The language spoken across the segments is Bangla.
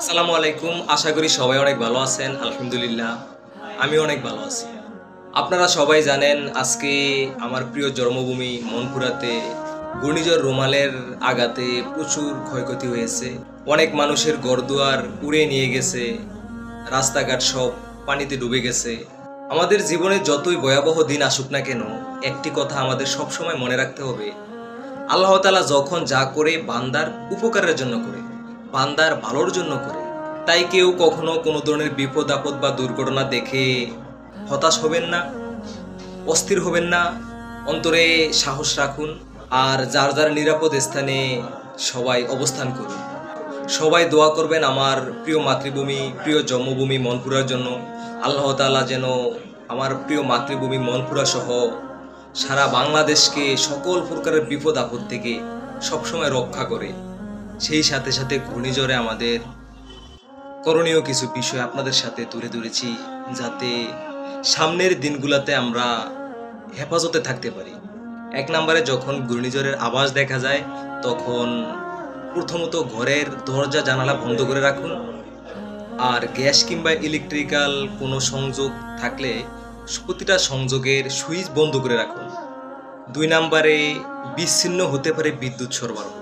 আসসালামু আলাইকুম। আশা করি সবাই অনেক ভালো আছেন। আলহামদুলিল্লাহ, আমি অনেক ভালো আছি। আপনারা সবাই জানেন, আজকে আমার প্রিয় জন্মভূমি মনপুরাতে ঘূর্ণিঝড় রোমালের আঘাতে প্রচুর ক্ষয়ক্ষতি হয়েছে। অনেক মানুষের ঘরদুয়ার উড়ে নিয়ে গেছে। রাস্তাঘাট সব পানিতে ডুবে গেছে। আমাদের জীবনে যতই ভয়াবহ দিন আসুক না কেন, একটি কথা আমাদের সবসময় মনে রাখতে হবে। আল্লাহ তালা যখন যা করে বান্দার উপকারের জন্য করে। বান্দার ভালোর জন্য করে। তাই কেউ কখনো কোনো ধরনের বিপদ, আপদ বা দুর্ঘটনা দেখে হতাশ হবেন না, অস্থির হবেন না। অন্তরে সাহস রাখুন আর যার যার নিরাপদ স্থানে সবাই অবস্থান করুন। সবাই দোয়া করবেন আমার প্রিয় মাতৃভূমি, প্রিয় জন্মভূমি মনপুরার জন্য। আল্লাহ তাআলা যেন আমার প্রিয় মাতৃভূমি মনপুরা সহ সারা বাংলাদেশকে সকল প্রকারের বিপদ, আপদ থেকে সবসময় রক্ষা করে। সেই সাথে সাথে ঘূর্ণিঝড়ে আমাদের করণীয় কিছু বিষয় আপনাদের সাথে তুলে ধরেছি যাতে সামনের দিনগুলোতে আমরা হেফাজতে থাকতে পারি। এক নম্বরে যখন ঘূর্ণিঝড়ের আওয়াজ দেখা যায়, তখন প্রথমত ঘরের দরজা জানালা বন্ধ করে রাখুন। আর গ্যাস কিংবা ইলেকট্রিক্যাল কোনো সংযোগ থাকলে প্রতিটা সংযোগের সুইচ বন্ধ করে রাখুন। দুই নম্বরে বিচ্ছিন্ন হতে পারে বিদ্যুৎ সরবরাহ।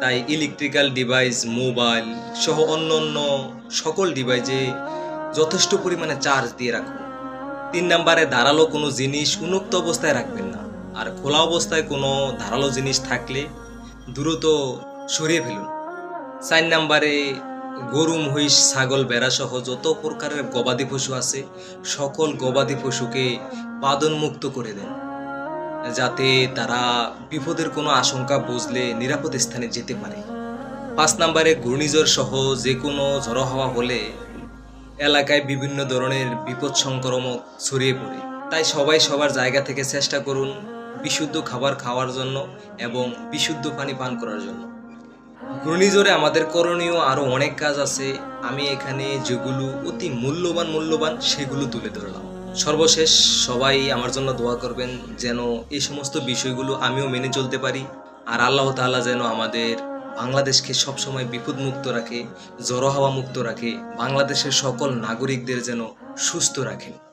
তাই ইলেকট্রিক্যাল ডিভাইস মোবাইল সহ অন্য অন্য সকল ডিভাইসে যথেষ্ট পরিমাণে চার্জ দিয়ে রাখুন। তিন নম্বরে ধারালো কোনো জিনিস উন্মুক্ত অবস্থায় রাখবেন না। আর খোলা অবস্থায় কোনো ধারালো জিনিস থাকলে দ্রুত সরিয়ে ফেলুন। চার নম্বরে গরু, মহিষ, ছাগল বেড়া সহ যত প্রকারের গবাদি পশু আছে, সকল গবাদি পশুকে পাদনমুক্ত করে দেন। যাতে তারা বিপদের কোনো আশঙ্কা বুঝলে নিরাপদ স্থানে যেতে পারে। পাঁচ নম্বরে ঘূর্ণিঝড় সহ যে কোনো ঝড়ো হাওয়া হলে এলাকায় বিভিন্ন ধরনের বিপদ সংক্রমক ছড়িয়ে পড়ে। তাই সবাই সবার জায়গা থেকে চেষ্টা করুন বিশুদ্ধ খাবার খাওয়ার জন্য এবং বিশুদ্ধ পানি পান করার জন্য। ঘূর্ণিঝড়ে আমাদের করণীয় আরও অনেক কাজ আছে। আমি এখানে যেগুলো অতি মূল্যবান মূল্যবান সেগুলো তুলে ধরলাম। সর্বশেষ সবাই আমার জন্য দোয়া করবেন যেন এই সমস্ত বিষয়গুলো আমিও মেনে চলতে পারি আর আল্লাহ তাল্লাহ যেন আমাদের বাংলাদেশকে সবসময় বিপদমুক্ত রাখে, জড়ো হাওয়া মুক্ত রাখে, বাংলাদেশের সকল নাগরিকদের যেন সুস্থ রাখেন।